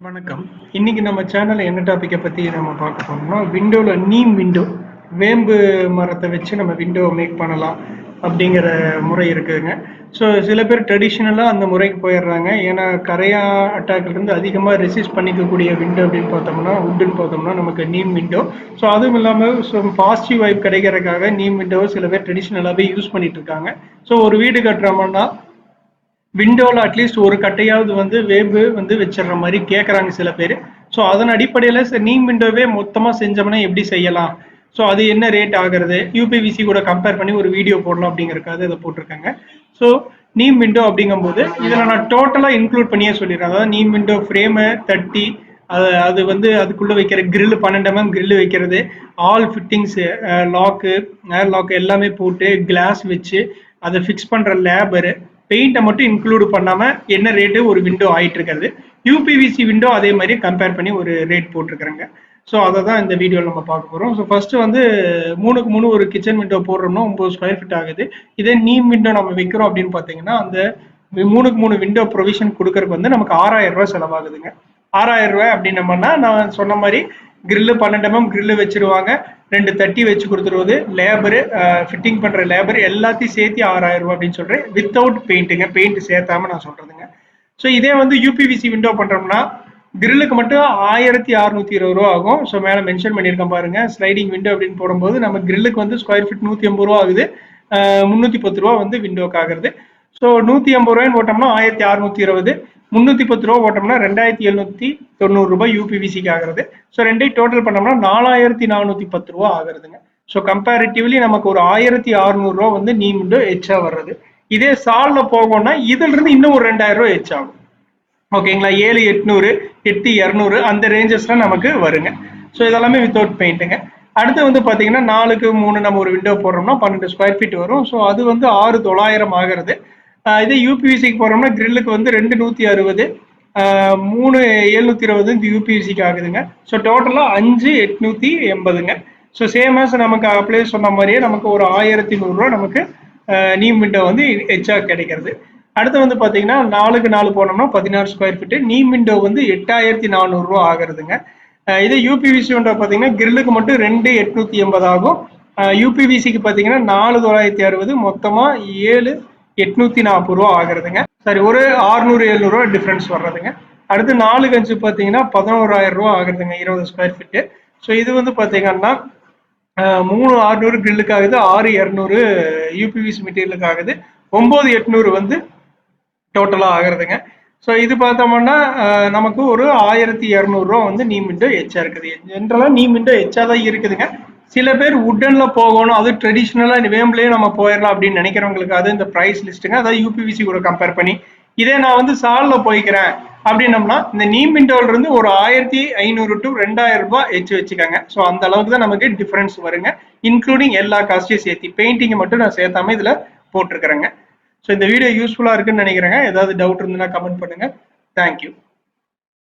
வணக்கம். இன்னைக்கு நம்ம சேனல்ல என்ன டாபிக்கை பத்தி நம்ம பார்க்க போறோம்னா விண்டோல நீம் விண்டோ வேம்பு மரத்தை வச்சு நம்ம விண்டோ மேக் பண்ணலாம் அப்படிங்கிற முறை இருக்குதுங்க ஸோ சில பேர் ட்ரெடிஷ்னலாக அந்த முறைக்கு போயிடுறாங்க. ஏன்னா கரையா அட்டாக்லேருந்து அதிகமாக ரெசிஸ்ட் பண்ணிக்கக்கூடிய விண்டோ அப்படின்னு பார்த்தோம்னா உட்டுன்னு பார்த்தோம்னா நமக்கு நீம் விண்டோ ஸோ அதுவும் இல்லாமல் ஸோ பாசிட்டிவ் வைப் கிடைக்கிறதுக்காக நீம் விண்டோவை சில பேர் ட்ரெடிஷ்னலாகவே யூஸ் பண்ணிட்டு இருக்காங்க. ஸோ ஒரு வீடு கட்டுறோம்னா விண்டோவில் அட்லீஸ்ட் ஒரு கட்டையாவது வந்து வேம்பு வந்து வச்சிடுற மாதிரி கேட்குறாங்க சில பேர். ஸோ அதன் அடிப்படையில் நீம் விண்டோவே மொத்தமாக செஞ்சோம்னா எப்படி செய்யலாம்? ஸோ அது என்ன ரேட் ஆகிறது? யூபிவிசி கூட கம்பேர் பண்ணி ஒரு வீடியோ போடலாம் அப்படிங்கறதுக்காக இதை போட்டிருக்காங்க. ஸோ நீம் விண்டோ அப்படிங்கும்போது இதில் நான் டோட்டலாக இன்க்ளூட் பண்ணியே சொல்லிடுறேன். அதாவது நீம் விண்டோ ஃப்ரேமு தட்டி அது அது வந்து அதுக்குள்ளே வைக்கிற கிரில் பன்னெண்டு எம்எம் கிரில் வைக்கிறது all fittings lock air lock எல்லாமே போட்டு கிளாஸ் வச்சு அதை ஃபிக்ஸ் பண்ணுற லேபரு பெயிண்ட்டை மட்டும் இன்க்ளூட் பண்ணாமல் என்ன ரேட்டு ஒரு விண்டோ ஆகிட்டு இருக்கிறது யூபிவிசி விண்டோ அதே மாதிரி கம்பேர் பண்ணி ஒரு ரேட் போட்டிருக்கிறேங்க. ஸோ அதை தான் இந்த வீடியோவில் நம்ம பார்க்க போகிறோம் ஸோ ஃபஸ்ட்டு வந்து மூணுக்கு மூணு ஒரு கிச்சன் விண்டோ போடுறோம்னா ஒம்பது ஸ்கொயர் ஃபீட் ஆகுது. இதே நீம் விண்டோ நம்ம வைக்கிறோம் அப்படின்னு பார்த்தீங்கன்னா அந்த மூணுக்கு மூணு விண்டோ ப்ரொவிஷன் கொடுக்கறதுக்கு வந்து நமக்கு ஆறாயிரம் ரூபாய் செலவாகுதுங்க. ஆறாயிரம் ரூபாய் அப்படின்னம்னா நான் சொன்ன மாதிரி கிரில்லு பன்னெண்டு எம்எம் கிரில்லு வச்சிருவாங்க. ரெண்டு தட்டி வச்சு கொடுத்துருவது. லேபரு ஃபிட்டிங் பண்ணுற லேபர் எல்லாத்தையும் சேர்த்து ஆறாயிரம் ரூபாய் அப்படின்னு சொல்கிறேன் வித்தவுட் பெயிண்ட்டுங்க பெயிண்ட் சேர்த்தாம நான் சொல்கிறதுங்க ஸோ இதே வந்து யூபிவிசி விண்டோ பண்ணுறோம்னா கிரில்லுக்கு மட்டும் ஆயிரத்தி அறுநூத்தி இருபது ரூபா ஆகும். ஸோ மேலே மென்ஷன் பண்ணியிருக்கேன் பாருங்க. ஸ்லைடிங் விண்டோ அப்படின்னு போடும்போது நம்ம கிரில்லுக்கு வந்து ஸ்கொயர் ஃபீட் நூற்றி ஐம்பது ரூபா ஆகுது. முந்நூற்றி பத்து ரூபா வந்து விண்டோக்கு ஆகுறது. ஸோ நூற்றி ஐம்பது ரூபாய்னு போட்டோம்னா ஆயிரத்தி அறுநூத்தி இருபது. முந்நூற்றி பத்து ரூபா போட்டோம்னா ரெண்டாயிரத்தி எழுநூத்தி தொண்ணூறு ரூபாய் யூபிவிசிக்கு ஆகுறது. ஸோ ரெண்டையும் டோட்டல் பண்ணோம்னா நாலாயிரத்தி நானூற்றி பத்து ரூபா ஆகுறதுங்க. ஸோ கம்பேரிட்டிவ்லி நமக்கு ஒரு ஆயிரத்தி அறுநூறுவா வந்து நீ விண்டோ எச்சா வர்றது. இதே சால்ல போகணும்னா இதுல இருந்து இன்னும் ஒரு ரெண்டாயிரம் ரூபா எச் ஆகும். ஓகேங்களா? ஏழு எட்நூறு எட்டு இரநூறு அந்த ரேஞ்சஸ்லாம் நமக்கு வருங்க. ஸோ இதெல்லாமே வித்தவுட் பெயிண்ட்டுங்க அடுத்து வந்து பார்த்தீங்கன்னா நாலுக்கு மூணு நம்ம ஒரு விண்டோ போடுறோம்னா பன்னெண்டு ஸ்கொயர் ஃபீட் வரும். ஸோ அது வந்து ஆறு தொள்ளாயிரம் ஆகிறது. இதே யூபிவிசிக்கு போகிறோம்னா கிரில்லுக்கு வந்து ரெண்டு நூற்றி அறுபது மூணு எழுநூற்றி இருபது இந்த யூபிவிசிக்கு ஆகுதுங்க. ஸோ டோட்டலாக அஞ்சு எட்நூற்றி எண்பதுங்க. ஸோ சேம் ஆஸ் நமக்கு அப்படியே சொன்ன மாதிரியே நமக்கு ஒரு ஆயிரத்தி நூறுரூவா நமக்கு நீம் விண்டோ வந்து எச்சா கிடைக்கிறது. அடுத்து வந்து பார்த்தீங்கன்னா நாலுக்கு நாலு போனோம்னா பதினாறு ஸ்கொயர் ஃபீட்டு நீம் விண்டோ வந்து எட்டாயிரத்தி நானூறுரூவா ஆகுறதுங்க. இதே யூபிவிசி விண்டோ பார்த்தீங்கன்னா கிரில்லுக்கு மட்டும் ரெண்டு எட்நூற்றி எண்பது ஆகும். யூபிவிசிக்கு பார்த்தீங்கன்னா நாலு தொள்ளாயிரத்தி அறுபது மொத்தமாக ஏழு எட்நூத்தி நாற்பது ரூபா ஆகுறதுங்க. சரி ஒரு ஆறுநூறு எழுநூறுவா டிஃப்ரென்ஸ் வர்றதுங்க. அடுத்து நாலு கஞ்சு பார்த்தீங்கன்னா பதினோராயிரம் ரூபா ஆகுறதுங்க இருபது ஸ்கொயர் ஃபீட்டு ஸோ இது வந்து பார்த்தீங்கன்னா மூணு ஆறுநூறு கிரில்லுக்கு ஆகுது ஆறு இரநூறு யூபிவிசி மெட்டீரியலுக்கு ஆகுது ஒம்பது எட்நூறு வந்து டோட்டலாக ஆகுறதுங்க. ஸோ இது பார்த்தோம்னா நமக்கு ஒரு ஆயிரத்தி இரநூறுவா வந்து நீ மிண்டோ எச்சா இருக்குது. ஜென்ரலாக நீ மிண்டோ எச்சா தான் இருக்குதுங்க. சில பேர் உட்டன்ல போகணும். அது ட்ரெடிஷ்னலா வேம்புலயே நம்ம போயிடலாம் அப்படின்னு நினைக்கிறவங்களுக்கு அது இந்த ப்ரைஸ் லிஸ்ட்டுங்க அதாவது யூபிவிசி கூட கம்பேர் பண்ணி இதே நான் வந்து சால்ல போய்க்கிறேன் அப்படின்னம்னா இந்த நீம் விண்டோல இருந்து ஒரு ஆயிரத்தி ஐநூறு டு ரெண்டாயிரம் ரூபாய் எச்சு வச்சுக்கோங்க. ஸோ அந்த அளவுக்கு தான் நமக்கு டிஃபரன்ஸ் வருங்க. இன்க்ளூடிங் எல்லா காஸ்ட்டையும் சேர்த்து பெயிண்டிங்கை மட்டும் நான் சேர்த்தாம இதுல போட்டிருக்கிறேங்க. ஸோ இந்த வீடியோ யூஸ்ஃபுல்லாக இருக்குன்னு நினைக்கிறேங்க. ஏதாவது டவுட் இருந்ததுன்னா கமெண்ட் பண்ணுங்க. தேங்க்யூ